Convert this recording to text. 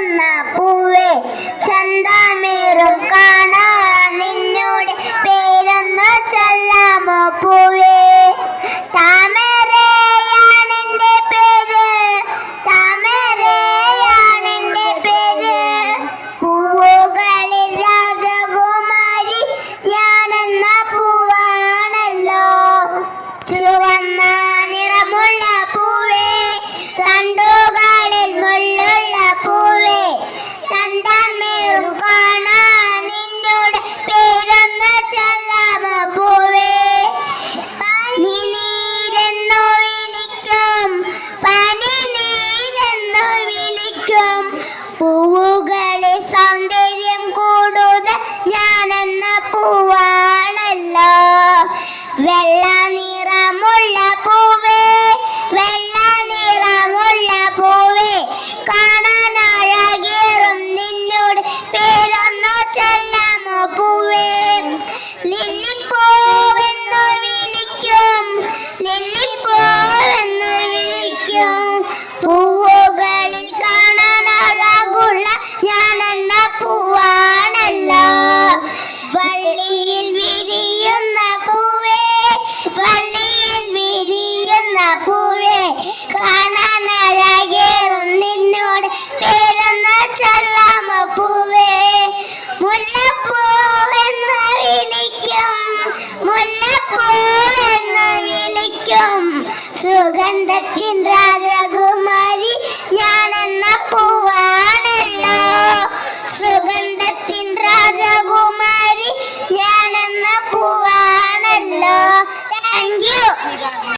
പൂക്കുന്ന പൂവേ ചന്തമേറും കാണാ നിന്നോട് പേരെന്ന് ചൊല്ലാമോ പൂവേ? പൂവുകളിൽ സൗന്ദര്യം കൂടുതൽ ഞാനെന്ന പൂവാണല്ലോ. വെള്ള നിറമുള്ള പൂവേ വെള്ള നിറമുള്ള പൂവേ കാണാൻ അഴകേറും നിന്നോട്. പേരൊന്നു ചെല്ലാമോ പൂവേ சுகந்தத்தின் ராஜகுமார்